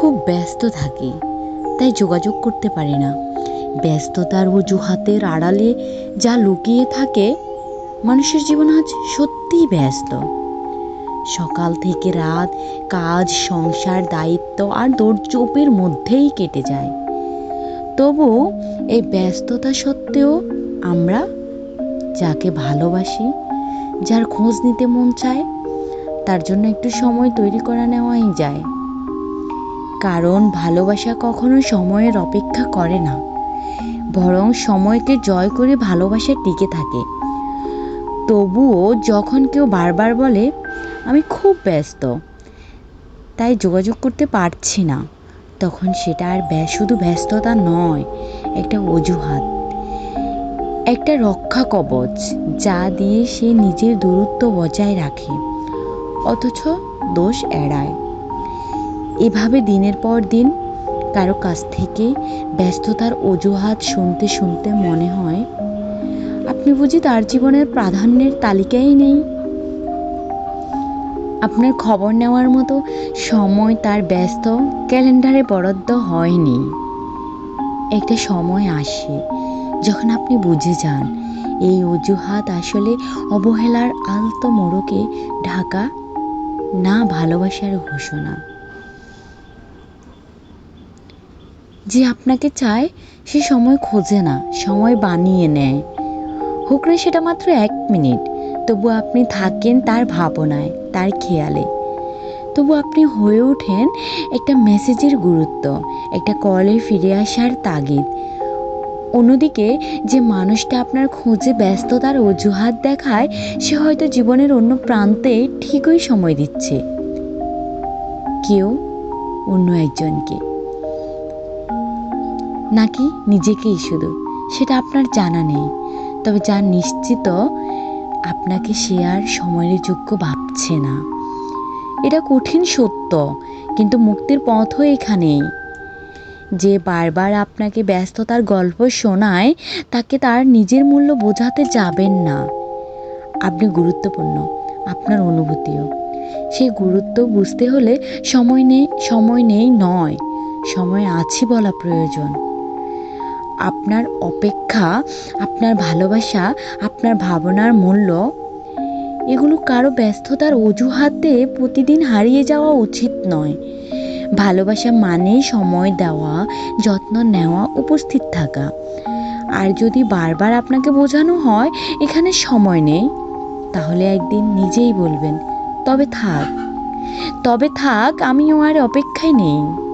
খুব ব্যস্ত থাকি, তাই যোগাযোগ করতে পারি না। ব্যস্ততার অজুহাতের আড়ালে যা লুকিয়ে থাকে, মানুষের জীবন আজ সত্যিই ব্যস্ত। সকাল থেকে রাত কাজ, সংসার, দায়িত্ব আর দৌড়চোপের মধ্যেই কেটে যায়। তবু এই ব্যস্ততা সত্ত্বেও আমরা যাকে ভালোবাসি, যার খোঁজ নিতে মন চায়, তার জন্য একটু সময় তৈরি করা নেওয়াই যায়। কারণ ভালোবাসা কখনো সময়ের অপেক্ষা করে না। বরং সময়কে জয় করে ভালোবাসা টিকে থাকে। তবুও যখন কেউ বারবার বলে, আমি খুব ব্যস্ত, তাই যোগাযোগ করতে পারছি না, তখন সেটা আর শুধু ব্যস্ততা নয়, একটা অজুহাত। একটা রক্ষা কবচ, যা দিয়ে সে নিজের দূরত্ব বজায় রাখে, অথচ দোষ এড়ায়। এভাবে দিনের পর দিন কারও কাছ থেকে ব্যস্ততার অজুহাত শুনতে শুনতে মনে হয়। আপনি বুঝি তার জীবনের প্রাধান্যের তালিকায় নেই। আপনার খবর নেওয়ার মতো সময় তার ব্যস্ত ক্যালেন্ডারে বরাদ্দ হয়নি। একটা সময় আসে যখন আপনি বুঝে যান, এই অজুহাত আসলে অবহেলার আলতো মোড়কে ঢাকা না ভালোবাসার ঘোষণা। যে আপনাকে চায়, সে সময় খোঁজে না, সময় বানিয়ে নেয়। হোক না সেটা মাত্র এক মিনিট, তবু আপনি থাকেন তার ভাবনায়, তার খেয়ালে। তবু আপনি হয়ে ওঠেন একটা মেসেজের গুরুত্ব, একটা কলে ফিরে আসার তাগিদ। অন্যদিকে, যে মানুষটা আপনার খোঁজে ব্যস্ততার অজুহাত দেখায়, সে হয়তো জীবনের অন্য প্রান্তে ঠিকই সময় দিচ্ছে। কেউ অন্য একজনকে। নাকি নিজেকেই শুধু? সেটা আপনার জানা নেই। তবে যা নিশ্চিত, আপনাকে সে আর সময়ের যোগ্য ভাবছে না। এটা কঠিন সত্য, কিন্তু মুক্তির পথও এখানেই। যে বারবার আপনাকে ব্যস্ততার গল্প শোনায়, তাকে তার নিজের মূল্য বোঝাতে যাবেন না। আপনি গুরুত্বপূর্ণ, আপনার অনুভূতিও। সেই গুরুত্ব বুঝতে হলে সময় নেই সময় নেই নয়। সময় আছি বলা প্রয়োজন। আপনার অপেক্ষা, আপনার ভালোবাসা, আপনার ভাবনার মূল্য, এগুলো কারও ব্যস্ততার অজুহাতে প্রতিদিন হারিয়ে যাওয়া উচিত নয়। ভালোবাসা মানেই সময় দেওয়া, যত্ন নেওয়া, উপস্থিত থাকা। আর যদি বারবার আপনাকে বোঝানো হয়, এখানে সময় নেই, তাহলে একদিন নিজেই বলবেন, তবে থাক তবে থাক, আমিও আর অপেক্ষায় নেই।